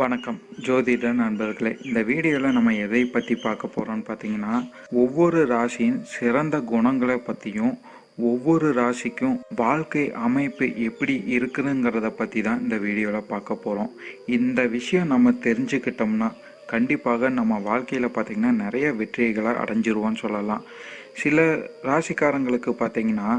வணக்கம். ஜோதிட நண்பர்களே இந்த வீடியோவில் நம்ம எதை பற்றி பார்க்க போகிறோம்னு பார்த்தீங்கன்னா ஒவ்வொரு ராசியின் சிறந்த குணங்களை பற்றியும் ஒவ்வொரு ராசிக்கும் வாழ்க்கை அமைப்பு எப்படி இருக்குதுங்கிறத பற்றி தான் இந்த வீடியோவில் பார்க்க போகிறோம் இந்த விஷயம் நம்ம தெரிஞ்சுக்கிட்டோம்னா கண்டிப்பாக நம்ம வாழ்க்கையில் பார்த்திங்கன்னா நிறைய வெற்றிகளை அடைஞ்சிருவோன்னு சொல்லலாம். சில ராசிக்காரங்களுக்கு பார்த்திங்கன்னா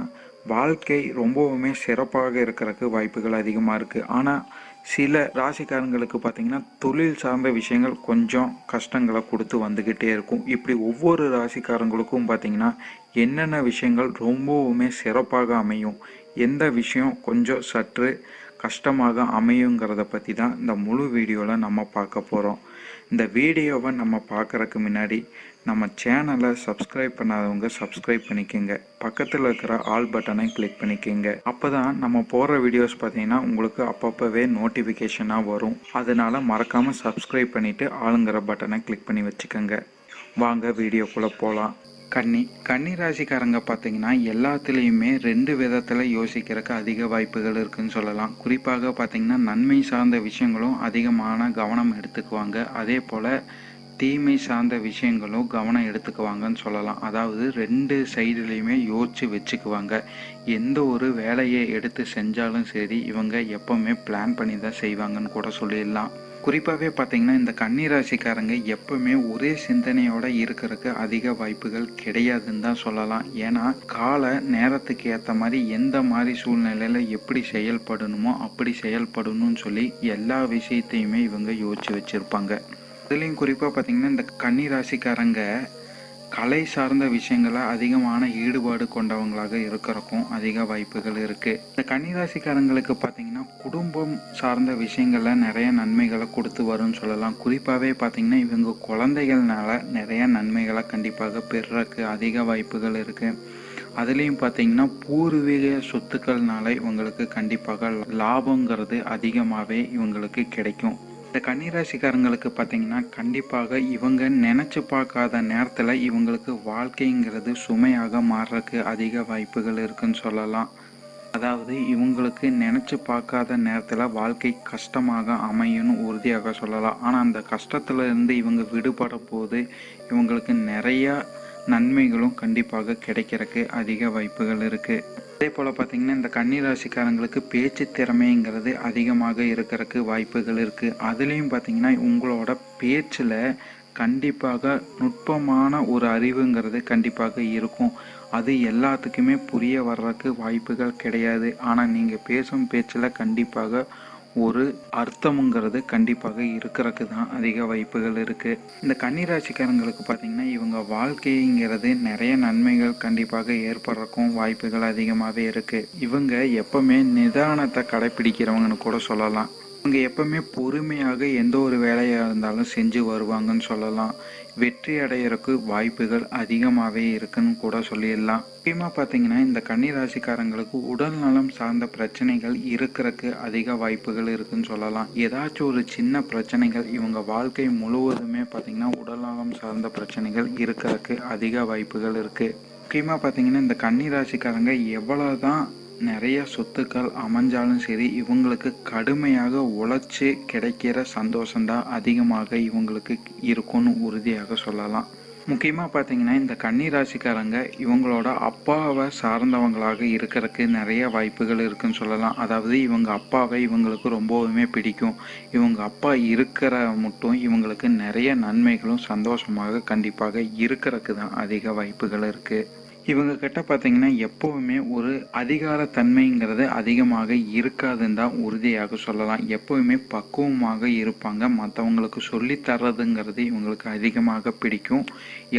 வாழ்க்கை ரொம்பவுமே சிறப்பாக இருக்கிறதுக்கு வாய்ப்புகள் அதிகமாக இருக்குது ஆனால் சில ராசிக்காரங்களுக்கு பார்த்திங்கன்னா தொழில் சார்ந்த விஷயங்கள் கொஞ்சம் கஷ்டங்களை கொடுத்து வந்துக்கிட்டே இருக்கும். இப்படி ஒவ்வொரு ராசிக்காரங்களுக்கும் பார்த்தீங்கன்னா என்னென்ன விஷயங்கள் ரொம்பவுமே சிறப்பாக அமையும் எந்த விஷயம் கொஞ்சம் சற்று கஷ்டமாக அமையுங்கிறத பற்றி தான் இந்த முழு வீடியோவில் நம்ம பார்க்க போகிறோம் இந்த வீடியோவை நம்ம பார்க்குறக்கு முன்னாடி நம்ம சேனலை சப்ஸ்கிரைப் பண்ணாதவங்க சப்ஸ்கிரைப் பண்ணிக்கோங்க. பக்கத்தில் இருக்கிற ஆல் பட்டனை கிளிக் பண்ணிக்கோங்க. அப்போ தான் நம்ம போடுற வீடியோஸ் பார்த்தீங்கன்னா உங்களுக்கு அப்பப்போவே நோட்டிஃபிகேஷனாக வரும். அதனால் மறக்காமல் சப்ஸ்கிரைப் பண்ணிவிட்டு ஆளுங்கிற பட்டனை கிளிக் பண்ணி வச்சுக்கோங்க. வாங்க வீடியோக்குள்ளே போகலாம் கன்னி கன்னி ராசிக்காரங்க பார்த்தீங்கன்னா எல்லாத்துலேயுமே ரெண்டு விதத்தில் யோசிக்கிறதுக்கு அதிக வாய்ப்புகள் இருக்குன்னு சொல்லலாம். குறிப்பாக பார்த்தீங்கன்னா நன்மை சார்ந்த விஷயங்களும் அதிகமான கவனம் எடுத்துக்குவாங்க. அதே போல் தீமை சார்ந்த விஷயங்களும் கவனம் எடுத்துக்குவாங்கன்னு சொல்லலாம். அதாவது ரெண்டு சைடுலேயுமே யோசித்து வச்சுக்குவாங்க. எந்த ஒரு வேலையை எடுத்து செஞ்சாலும் சரி இவங்க எப்போவுமே பிளான் பண்ணி தான் செய்வாங்கன்னு கூட சொல்லிடலாம். குறிப்பாகவே பார்த்தீங்கன்னா இந்த கன்னிராசிக்காரங்க எப்பவுமே ஒரே சிந்தனையோட இருக்கிறதுக்கு அதிக வாய்ப்புகள் கிடையாதுன்னு தான் சொல்லலாம். ஏன்னா கால நேரத்துக்கு ஏற்ற மாதிரி எந்த மாதிரி சூழ்நிலையில் எப்படி செயல்படணுமோ அப்படி செயல்படணும்னு சொல்லி எல்லா விஷயத்தையுமே இவங்க யோசிச்சு வச்சுருப்பாங்க. அதுலேயும் குறிப்பாக பார்த்தீங்கன்னா இந்த கன்னிராசிக்காரங்க கலை சார்ந்த விஷயங்கள அதிகமான ஈடுபாடு கொண்டவங்களாக இருக்கிறக்கும் அதிக வாய்ப்புகள் இருக்குது இந்த கன்னிராசிக்காரங்களுக்கு பார்த்தீங்கன்னா குடும்பம் சார்ந்த விஷயங்களில் நிறைய நன்மைகளை கொடுத்து வரும்னு சொல்லலாம். குறிப்பாகவே பார்த்தீங்கன்னா இவங்க குழந்தைகள்னால நிறைய நன்மைகளை கண்டிப்பாக பெறக்கு அதிக வாய்ப்புகள் இருக்குது அதுலேயும் பார்த்தீங்கன்னா பூர்வீக சொத்துக்கள்னால இவங்களுக்கு கண்டிப்பாக லாபங்கிறது அதிகமாகவே இவங்களுக்கு கிடைக்கும். இந்த கன்னிராசிக்காரங்களுக்கு பார்த்தீங்கன்னா கண்டிப்பாக இவங்க நினச்சி பார்க்காத நேரத்தில் இவங்களுக்கு வாழ்க்கைங்கிறது சுமையாக மாறுறதுக்கு அதிக வாய்ப்புகள் இருக்குன்னு சொல்லலாம். அதாவது இவங்களுக்கு நினச்சி பார்க்காத நேரத்தில் வாழ்க்கை கஷ்டமாக அமையும்னு உறுதியாக சொல்லலாம். ஆனால் அந்த கஷ்டத்துலேருந்து இவங்க விடுபட போது இவங்களுக்கு நிறையா நன்மைகளும் கண்டிப்பாக கிடைக்கிறதுக்கு அதிக வாய்ப்புகள் இருக்குது அதே போல் பார்த்திங்கன்னா இந்த கன்னிராசிக்காரங்களுக்கு பேச்சு திறமைங்கிறது அதிகமாக இருக்கிறதுக்கு வாய்ப்புகள் இருக்குது அதுலேயும் பார்த்திங்கன்னா உங்களோட பேச்சில் கண்டிப்பாக நுட்பமான ஒரு அறிவுங்கிறது கண்டிப்பாக இருக்கும். அது எல்லாத்துக்குமே புரிய வர்றதுக்கு வாய்ப்புகள் கிடையாது. ஆனால் நீங்கள் பேசும் பேச்சில் கண்டிப்பாக ஒரு அர்த்தமுங்கிறது கண்டிப்பாக இருக்கிறதுக்கு தான் அதிக வாய்ப்புகள் இருக்குது இந்த கன்னிராசிக்காரங்களுக்கு பார்த்திங்கன்னா இவங்க வாழ்க்கைங்கிறது நிறைய நன்மைகள் கண்டிப்பாக ஏற்படுறக்கும் வாய்ப்புகள் அதிகமாகவே இருக்குது இவங்க எப்பவுமே நிதானத்தை கடைப்பிடிக்கிறவங்கன்னு கூட சொல்லலாம். இவங்க எப்பவுமே பொறுமையாக எந்த ஒரு வேலையாக இருந்தாலும் செஞ்சு வருவாங்கன்னு சொல்லலாம். வெற்றி அடையிறக்கு வாய்ப்புகள் அதிகமாகவே இருக்குன்னு கூட சொல்லிடலாம். முக்கியமாக பார்த்தீங்கன்னா இந்த கன்னி ராசிக்காரங்களுக்கு உடல் நலம் சார்ந்த பிரச்சனைகள் இருக்கிறக்கு அதிக வாய்ப்புகள் இருக்குன்னு சொல்லலாம். ஏதாச்சும் ஒரு சின்ன பிரச்சனைகள் இவங்க வாழ்க்கை முழுவதுமே பார்த்தீங்கன்னா உடல் நலம் சார்ந்த பிரச்சனைகள் இருக்கிறக்கு அதிக வாய்ப்புகள் இருக்குது முக்கியமாக பார்த்தீங்கன்னா இந்த கண்ணி ராசிக்காரங்க எவ்வளோ தான் நிறைய சொத்துக்கள் அமைஞ்சாலும் சரி இவங்களுக்கு கடுமையாக உழைச்சி கிடைக்கிற சந்தோஷம்தான் அதிகமாக இவங்களுக்கு இருக்கும்னு உறுதியாக சொல்லலாம். முக்கியமாக பார்த்தீங்கன்னா இந்த கன்னிராசிக்காரங்க இவங்களோட அப்பாவை சார்ந்தவங்களாக இருக்கிறதுக்கு நிறைய வாய்ப்புகள் இருக்குன்னு சொல்லலாம். அதாவது இவங்க அப்பாவை இவங்களுக்கு ரொம்பவுமே பிடிக்கும். இவங்க அப்பா இருக்கிற மட்டும் இவங்களுக்கு நிறைய நன்மைகளும் சந்தோஷமாக கண்டிப்பாக இருக்கிறதுக்கு தான் அதிக வாய்ப்புகள் இருக்குது இவங்க கிட்ட பார்த்தீங்கன்னா எப்போவுமே ஒரு அதிகார தன்மைங்கிறது அதிகமாக இருக்காதுன்னு தான் உறுதியாக சொல்லலாம். எப்போவுமே பக்குவமாக இருப்பாங்க. மற்றவங்களுக்கு சொல்லி தர்றதுங்கிறது இவங்களுக்கு அதிகமாக பிடிக்கும்.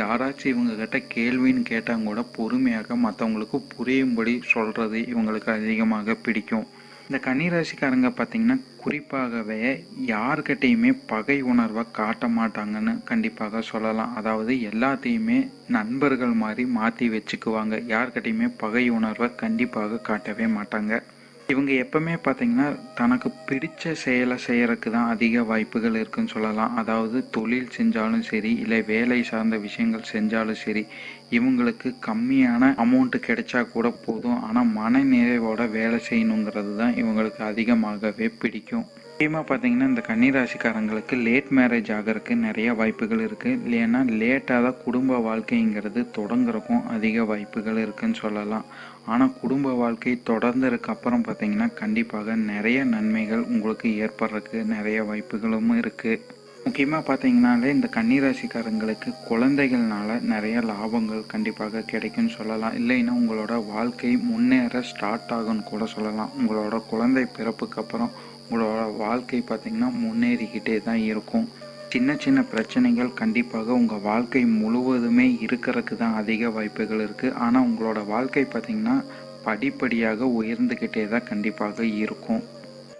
யாராச்சும் இவங்க கிட்ட கேள்வின்னு கேட்டாங்க கூட பொறுமையாக மற்றவங்களுக்கு புரியும்படி சொல்கிறது இவங்களுக்கு அதிகமாக பிடிக்கும். இந்த கன்னிராசிக்காரங்க பார்த்தீங்கன்னா குறிப்பாகவே யார்கிட்டையுமே பகை உணர்வை காட்ட மாட்டாங்கன்னு கண்டிப்பாக சொல்லலாம். அதாவது எல்லாத்தையுமே நண்பர்கள் மாதிரி மாற்றி வச்சுக்குவாங்க. யார்கிட்டையுமே பகை உணர்வை கண்டிப்பாக காட்டவே மாட்டாங்க. இவங்க எப்பவுமே பார்த்தீங்கன்னா தனக்கு பிடிச்ச செயலை செய்யறதுக்கு தான் அதிக வாய்ப்புகள் இருக்குன்னு சொல்லலாம். அதாவது தொழில் செஞ்சாலும் சரி இல்லை வேலை சார்ந்த விஷயங்கள் செஞ்சாலும் சரி இவங்களுக்கு கம்மியான அமௌண்ட்டு கிடைச்சா கூட போதும். ஆனால் மன நிறைவோட வேலை செய்யணுங்கிறது தான் இவங்களுக்கு அதிகமாகவே பிடிக்கும். முக்கியமாக பார்த்தீங்கன்னா இந்த கன்னிராசிக்காரங்களுக்கு லேட் மேரேஜ் ஆகிறதுக்கு நிறைய வாய்ப்புகள் இருக்குது இல்லைன்னா லேட்டாக தான் குடும்ப வாழ்க்கைங்கிறது தொடங்குறக்கும் அதிக வாய்ப்புகள் இருக்குன்னு சொல்லலாம். ஆனால் குடும்ப வாழ்க்கை தொடர்ந்ததுக்கு அப்புறம் பார்த்தீங்கன்னா கண்டிப்பாக நிறைய நன்மைகள் உங்களுக்கு ஏற்படுறதுக்கு நிறைய வாய்ப்புகளும் இருக்குது முக்கியமாக பார்த்தீங்கனாலே இந்த கன்னிராசிக்காரங்களுக்கு குழந்தைகள்னால நிறைய லாபங்கள் கண்டிப்பாக கிடைக்கும்னு சொல்லலாம். இல்லைன்னா உங்களோட வாழ்க்கை முன்னேற ஸ்டார்ட் ஆகும்னு கூட சொல்லலாம். உங்களோட குழந்தை பிறப்புக்கு அப்புறம் உங்களோட வாழ்க்கை பார்த்திங்கன்னா முன்னேறிக்கிட்டே தான் இருக்கும். சின்ன சின்ன பிரச்சனைகள் கண்டிப்பாக உங்கள் வாழ்க்கை முழுவதுமே இருக்கிறதுக்கு தான் அதிக வாய்ப்புகள் இருக்குது ஆனால் உங்களோட வாழ்க்கை பார்த்திங்கன்னா படிப்படியாக உயர்ந்துக்கிட்டே தான் கண்டிப்பாக இருக்கும்.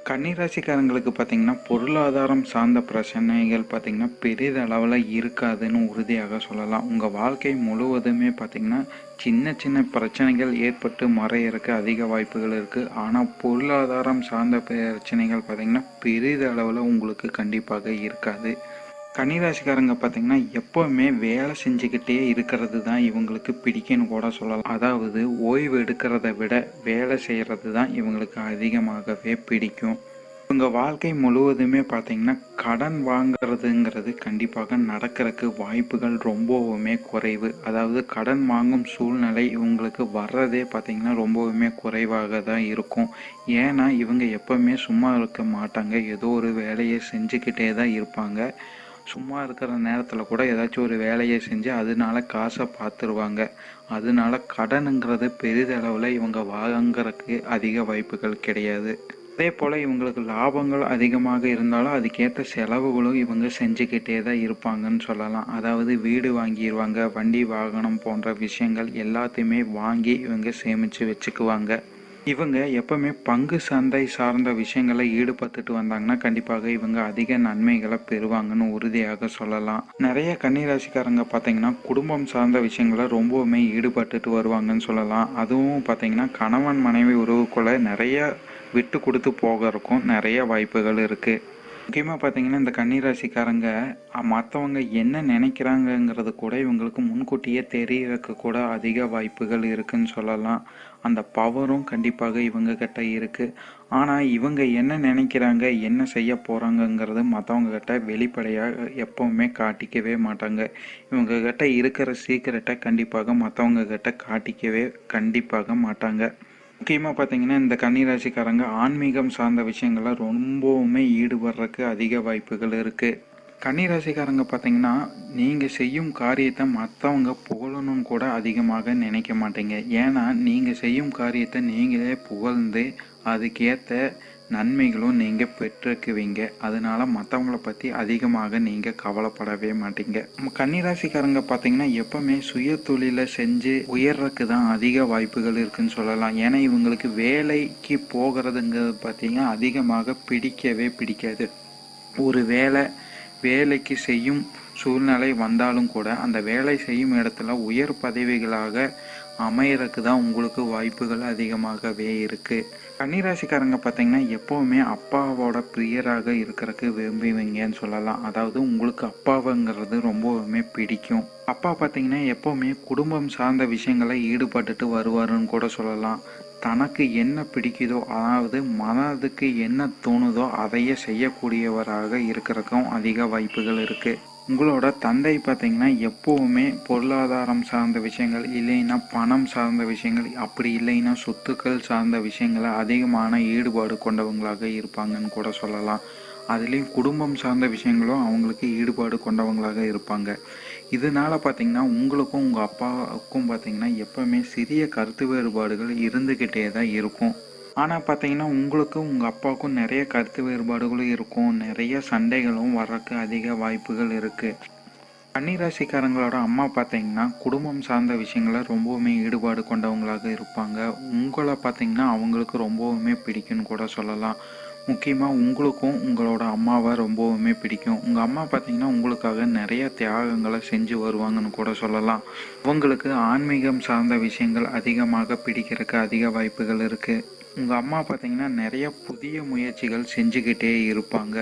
கன்னிராசிக்காரங்களுக்கு பார்த்திங்கன்னா பொருளாதாரம் சார்ந்த பிரச்சனைகள் பார்த்திங்கன்னா பெரிதளவில் இருக்காதுன்னு உறுதியாக சொல்லலாம். உங்கள் வாழ்க்கை முழுவதுமே பார்த்தீங்கன்னா சின்ன சின்ன பிரச்சனைகள் ஏற்பட்டு மறையறக்கு அதிக வாய்ப்புகள் இருக்குது ஆனால் பொருளாதாரம் சார்ந்த பிரச்சனைகள் பார்த்திங்கன்னா பெரிதளவில் உங்களுக்கு கண்டிப்பாக இருக்காது. கன்னிராசிக்காரங்க பார்த்தீங்கன்னா எப்போவுமே வேலை செஞ்சுக்கிட்டே இருக்கிறது தான் இவங்களுக்கு பிடிக்கும்னு கூட சொல்லலாம். அதாவது ஓய்வு எடுக்கிறத விட வேலை செய்கிறது தான் இவங்களுக்கு அதிகமாகவே பிடிக்கும். இவங்க வாழ்க்கை முழுவதுமே பார்த்தீங்கன்னா கடன் வாங்குறதுங்கிறது கண்டிப்பாக நடக்கிறதுக்கு வாய்ப்புகள் ரொம்பவுமே குறைவு. அதாவது கடன் வாங்கும் சூழ்நிலை இவங்களுக்கு வர்றதே பார்த்தீங்கன்னா ரொம்பவுமே குறைவாக தான் இருக்கும். ஏன்னா இவங்க எப்பவுமே சும்மா இருக்க மாட்டாங்க. ஏதோ ஒரு வேலையை செஞ்சுக்கிட்டே தான் இருப்பாங்க. சும்மா இருக்கிற நேரத்தில் கூட ஏதாச்சும் ஒரு வேலையை செஞ்சு அதனால காசை பார்த்துருவாங்க அதனால கடனுங்கிறது பெரிதளவில் இவங்க வாங்குறதுக்கு அதிக வாய்ப்புகள் கிடையாது. அதே போல் இவங்களுக்கு லாபங்கள் அதிகமாக இருந்தாலும் அதுக்கேற்ற செலவுகளும் இவங்க செஞ்சுக்கிட்டே தான் இருப்பாங்கன்னு சொல்லலாம். அதாவது வீடு வாங்கிடுவாங்க வண்டி வாகனம் போன்ற விஷயங்கள் எல்லாத்தையுமே வாங்கி இவங்க சேமித்து வச்சுக்குவாங்க. இவங்க எப்பவுமே பங்கு சந்தை சார்ந்த விஷயங்களை ஈடுபட்டுட்டு வந்தாங்கன்னா கண்டிப்பாக இவங்க அதிக நன்மைகளை பெறுவாங்கன்னு உறுதியாக சொல்லலாம். நிறைய கன்னிராசிக்காரங்க பார்த்தீங்கன்னா குடும்பம் சார்ந்த விஷயங்களை ரொம்பவுமே ஈடுபட்டுட்டு வருவாங்கன்னு சொல்லலாம். அதுவும் பார்த்தீங்கன்னா கணவன் மனைவி உறவுக்குள்ள நிறைய விட்டு கொடுத்து போகிறதுக்கும் நிறைய வாய்ப்புகள் இருக்குது முக்கியமாக பார்த்தீங்கன்னா இந்த கன்னிராசிக்காரங்க மற்றவங்க என்ன நினைக்கிறாங்கங்கிறது கூட இவங்களுக்கு முன்கூட்டியே தெரியறதுக்கு கூட அதிக வாய்ப்புகள் இருக்குன்னு சொல்லலாம். அந்த பவரும் கண்டிப்பாக இவங்க கிட்ட இருக்குது ஆனால் இவங்க என்ன நினைக்கிறாங்க என்ன செய்ய போகிறாங்கங்கிறது மற்றவங்க கிட்ட வெளிப்படையாக எப்பவுமே காட்டிக்கவே மாட்டாங்க. இவங்க கிட்ட இருக்கிற சீக்கிரட்டை கண்டிப்பாக மற்றவங்க கிட்ட காட்டிக்கவே கண்டிப்பாக மாட்டாங்க. முக்கியமாக பார்த்தீங்கன்னா இந்த கன்னிராசிக்காரங்க ஆன்மீகம் சார்ந்த விஷயங்கள ரொம்பவுமே ஈடுபடுறதுக்கு அதிக வாய்ப்புகள் இருக்குது கன்னிராசிக்காரங்க பார்த்தீங்கன்னா நீங்கள் செய்யும் காரியத்தை மற்றவங்க புகழணும்னு கூட அதிகமாக நினைக்க மாட்டீங்க. ஏன்னா நீங்கள் செய்யும் காரியத்தை நீங்களே புகழ்ந்து அதுக்கேற்ற நன்மைகளும் நீங்கள் பெற்றுக்குவீங்க அதனால மற்றவங்கள பற்றி அதிகமாக நீங்கள் கவலைப்படவே மாட்டீங்க. கன்னிராசிக்காரங்க பார்த்தீங்கன்னா எப்பவுமே சுய தொழிலை செஞ்சு உயர்றதுக்கு தான் அதிக வாய்ப்புகள் இருக்குன்னு சொல்லலாம். ஏன்னா இவங்களுக்கு வேலைக்கு போகிறதுங்கிறது பார்த்தீங்கன்னா அதிகமாக பிடிக்கவே பிடிக்காது. ஒரு வேலை வேலைக்கு செய்யும் சூழ்நிலை வந்தாலும் கூட அந்த வேலை செய்யும் இடத்துல உயர் பதவிகளாக அமையறதுக்கு தான் உங்களுக்கு வாய்ப்புகள் அதிகமாகவே இருக்குது கன்னிராசிக்காரங்க பார்த்தீங்கன்னா எப்போவுமே அப்பாவோட பிரியராக இருக்கிறதுக்கு விரும்புவீங்கன்னு சொல்லலாம். அதாவது உங்களுக்கு அப்பாவுங்கிறது ரொம்பவுமே பிடிக்கும். அப்பா பார்த்தீங்கன்னா எப்போவுமே குடும்பம் சார்ந்த விஷயங்களை ஈடுபட்டுட்டு வருவாருன்னு கூட சொல்லலாம். தனக்கு என்ன பிடிக்குதோ அதாவது மனதுக்கு என்ன தோணுதோ அதையே செய்யக்கூடியவராக இருக்கிறதுக்கும் அதிக வாய்ப்புகள் இருக்குது உங்களோட தந்தை பார்த்தீங்கன்னா எப்போவுமே பொருளாதாரம் சார்ந்த விஷயங்கள் இல்லைன்னா பணம் சார்ந்த விஷயங்கள் அப்படி இல்லைன்னா சொத்துக்கள் சார்ந்த விஷயங்களை அதிகமான ஈடுபாடு கொண்டவங்களாக இருப்பாங்கன்னு கூட சொல்லலாம். அதுலேயும் குடும்பம் சார்ந்த விஷயங்களும் அவங்களுக்கு ஈடுபாடு கொண்டவங்களாக இருப்பாங்க. இதனால் பார்த்தீங்கன்னா உங்களுக்கும் உங்கள் அப்பாவுக்கும் பார்த்திங்கன்னா எப்போவுமே சிறிய கருத்து வேறுபாடுகள் இருந்துக்கிட்டே தான் இருக்கும். ஆனால் பார்த்தீங்கன்னா உங்களுக்கும் உங்கள் அப்பாவுக்கும் நிறைய கருத்து வேறுபாடுகளும் இருக்கும். நிறைய சண்டைகளும் வர்றதுக்கு அதிக வாய்ப்புகள் இருக்குது கன்னிராசிக்காரங்களோட அம்மா பார்த்தீங்கன்னா குடும்பம் சார்ந்த விஷயங்கள ரொம்பவுமே ஈடுபாடு கொண்டவங்களாக இருப்பாங்க. உங்களை பார்த்தீங்கன்னா அவங்களுக்கு ரொம்பவுமே பிடிக்குன்னு கூட சொல்லலாம். முக்கியமாக உங்களுக்கும் உங்களோட அம்மாவை ரொம்பவுமே பிடிக்கும். உங்கள் அம்மா பார்த்தீங்கன்னா உங்களுக்காக நிறைய தியாகங்களை செஞ்சு வருவாங்கன்னு கூட சொல்லலாம். அவங்களுக்கு ஆன்மீகம் சார்ந்த விஷயங்கள் அதிகமாக பிடிக்கிறதுக்கு அதிக வாய்ப்புகள் இருக்குது உங்கள் அம்மா பார்த்தீங்கன்னா நிறைய புதிய முயற்சிகள் செஞ்சுக்கிட்டே இருப்பாங்க.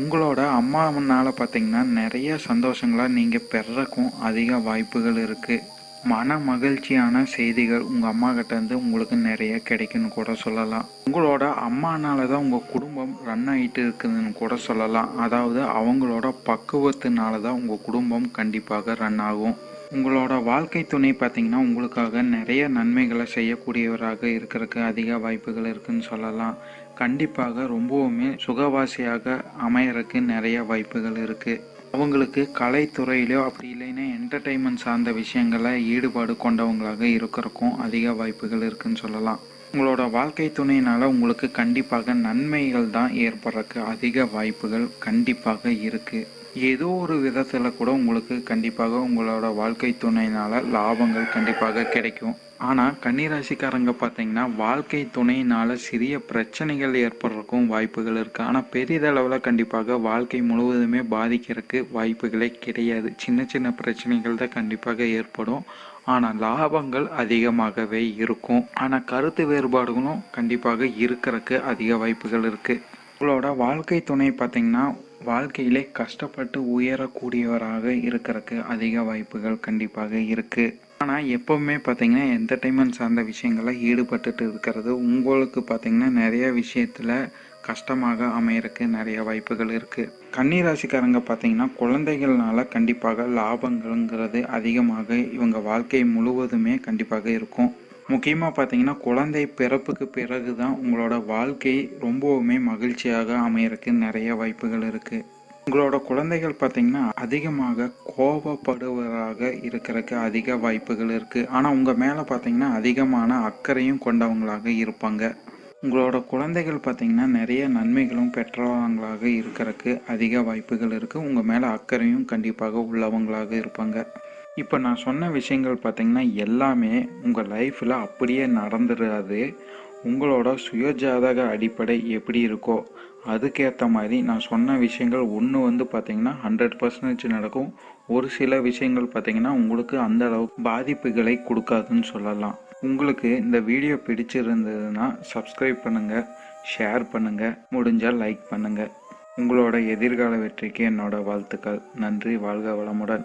உங்களோட அம்மாவனால பார்த்தீங்கன்னா நிறைய சந்தோஷங்களை நீங்கள் பெறக்கும் அதிக வாய்ப்புகள் இருக்குது மன மகிழ்ச்சியான செய்திகள் உங்கள் அம்மா கிட்டேருந்து உங்களுக்கு நிறைய கிடைக்குன்னு கூட சொல்லலாம். உங்களோட அம்மானால தான் உங்கள் குடும்பம் ரன் ஆகிட்டு இருக்குதுன்னு கூட சொல்லலாம். அதாவது அவங்களோட பக்குவத்தினால தான் உங்கள் குடும்பம் கண்டிப்பாக ரன் ஆகும். உங்களோட வாழ்க்கை துணை பார்த்தீங்கன்னா உங்களுக்காக நிறைய நன்மைகளை செய்யக்கூடியவராக இருக்கிறதுக்கு அதிக வாய்ப்புகள் இருக்குன்னு சொல்லலாம். கண்டிப்பாக ரொம்பவுமே சுகவாசியாக அமையறதுக்கு நிறைய வாய்ப்புகள் இருக்குது அவங்களுக்கு கலைத்துறையிலோ அப்படி இல்லைன்னா என்டர்டெயின்மெண்ட் சார்ந்த விஷயங்களில் ஈடுபாடு கொண்டவங்களாக இருக்கிறக்கும் அதிக வாய்ப்புகள் இருக்குன்னு சொல்லலாம். உங்களோட வாழ்க்கை துணையினால் உங்களுக்கு கண்டிப்பாக நன்மைகள் தான் ஏற்படுறதுக்கு அதிக வாய்ப்புகள் கண்டிப்பாக இருக்குது ஏதோ ஒரு விதத்தில் கூட உங்களுக்கு கண்டிப்பாக உங்களோட வாழ்க்கை துணையினால் லாபங்கள் கண்டிப்பாக கிடைக்கும். ஆனால் கன்னிராசிக்காரங்க பார்த்தீங்கன்னா வாழ்க்கை துணையினால் சிறிய பிரச்சனைகள் ஏற்படுறதுக்கும் வாய்ப்புகள் இருக்குது ஆனால் பெரிதளவில் கண்டிப்பாக வாழ்க்கை முழுவதுமே பாதிக்கிறதுக்கு வாய்ப்புகளே கிடையாது. சின்ன சின்ன பிரச்சனைகள் தான் கண்டிப்பாக ஏற்படும். ஆனால் லாபங்கள் அதிகமாகவே இருக்கும். ஆனால் கருத்து வேறுபாடுகளும் கண்டிப்பாக இருக்கிறதுக்கு அதிக வாய்ப்புகள் இருக்குது உங்களோட வாழ்க்கை துணை பார்த்திங்கன்னா வாழ்க்கையிலே கஷ்டப்பட்டு உயரக்கூடியவராக இருக்கிறதுக்கு அதிக வாய்ப்புகள் கண்டிப்பாக இருக்குது ஆனால் எப்போவுமே பார்த்தீங்கன்னா என்டர்டெயின்மெண்ட் சார்ந்த விஷயங்களில் ஈடுபட்டுட்டு இருக்கிறது. உங்களுக்கு பார்த்தீங்கன்னா நிறைய விஷயத்தில் கஷ்டமாக அமையறதுக்கு நிறைய வாய்ப்புகள் இருக்குது கன்னிராசிக்காரங்க பார்த்தீங்கன்னா குழந்தைகள்னால கண்டிப்பாக லாபங்கள்ங்கிறது அதிகமாக இவங்க வாழ்க்கை முழுவதுமே கண்டிப்பாக இருக்கும். முக்கியமாக பார்த்தீங்கன்னா குழந்தை பிறப்புக்கு பிறகு தான் உங்களோட வாழ்க்கை ரொம்பவுமே மகிழ்ச்சியாக அமையறதுக்கு நிறைய வாய்ப்புகள் இருக்குது உங்களோட குழந்தைகள் பார்த்தீங்கன்னா அதிகமாக கோபப்படுவதாக இருக்கிறதுக்கு அதிக வாய்ப்புகள் இருக்குது ஆனால் உங்கள் மேலே பார்த்தீங்கன்னா அதிகமான அக்கறையும் கொண்டவங்களாக இருப்பாங்க. உங்களோட குழந்தைகள் பார்த்தீங்கன்னா நிறைய நன்மைகளும் பெற்றவங்களாக இருக்கிறதுக்கு அதிக வாய்ப்புகள் இருக்குது உங்கள் மேலே அக்கறையும் கண்டிப்பாக உள்ளவங்களாக இருப்பாங்க. இப்போ நான் சொன்ன விஷயங்கள் பார்த்தீங்கன்னா எல்லாமே உங்கள் லைஃப்பில் அப்படியே நடந்துடாது உங்களோட சுயஜாதக அடிப்படை எப்படி இருக்கோ அதுக்கேற்ற மாதிரி நான் சொன்ன விஷயங்கள் ஒன்று வந்து பார்த்தீங்கன்னா ஹண்ட்ரட் பர்சன்டேஜ் நடக்கும். ஒரு சில விஷயங்கள் பார்த்தீங்கன்னா உங்களுக்கு அந்த அளவுக்கு பாதிப்புகளை கொடுக்காதுன்னு சொல்லலாம். உங்களுக்கு இந்த வீடியோ பிடிச்சிருந்ததுன்னா சப்ஸ்கிரைப் பண்ணுங்கள் ஷேர் பண்ணுங்கள் முடிஞ்சால் லைக் பண்ணுங்கள் உங்களோட எதிர்கால வெற்றிக்கு என்னோட வாழ்த்துக்கள். நன்றி வாழ்க வளமுடன்.